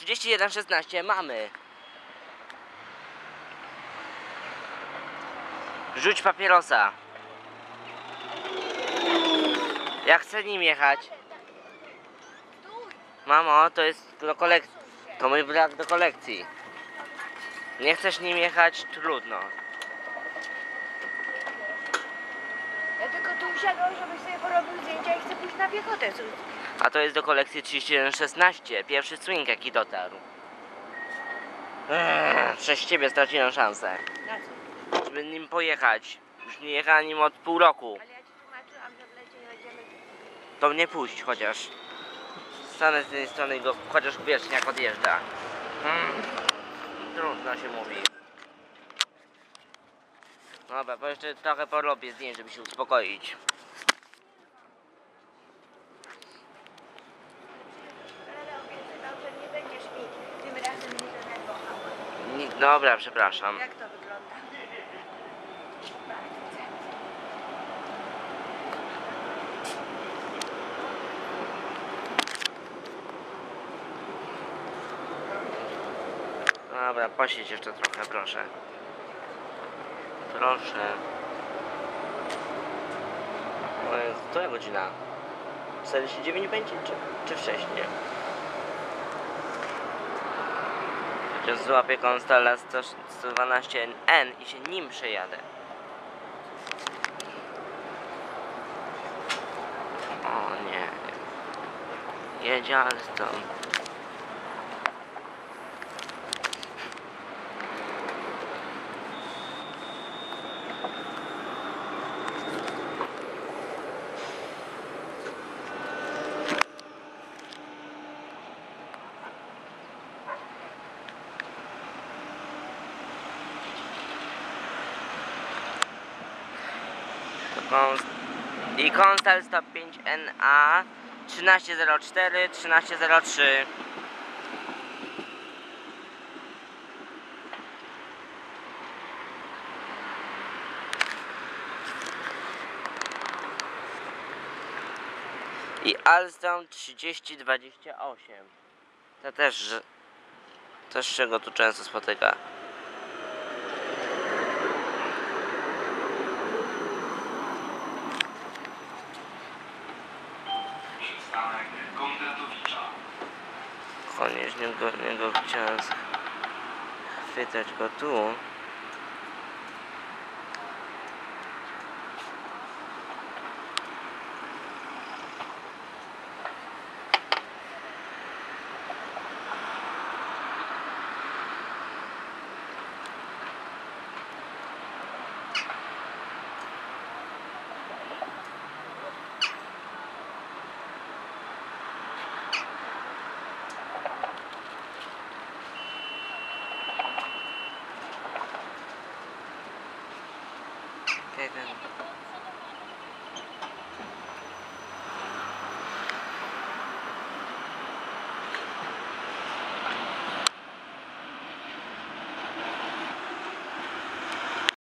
3116 mamy. Rzuć papierosa. Ja chcę nim jechać. Mamo, to jest do kolekcji. To mój brak do kolekcji. Nie chcesz nim jechać? Trudno. Ja tylko tu usiadłam, żebyś sobie porobił zdjęcia piechotę. A to jest do kolekcji 3116. Pierwszy swing jaki dotarł. Eee, przez ciebie straciłem szansę. Na co? Żeby nim pojechać. Już nie jechałem nim od pół roku. Ale ja ci tłumaczyłam, że w lecie jedziemy. To mnie puść chociaż. Stanę z tej strony go chociaż wiesz jak odjeżdża. Mm. Trudno się mówi. Dobra, bo jeszcze trochę porobię zdjęć, żeby się uspokoić. Dobra, przepraszam. Jak to wygląda? Dobra, posiedź jeszcze trochę, proszę. Proszę. O Jezu, która godzina? 49 będzie, czy, czy wcześniej? Chociaż złapię Konstala 100 112N i się nim przejadę. O nie. Jedzie Alstom. To I Konstal 105NA 1304 1303 I Alstom 3028 To też też się go tu często spotyka Przystanek Kondratowicza. koniecznie go, niego chciałem chwytać go tu. thế nên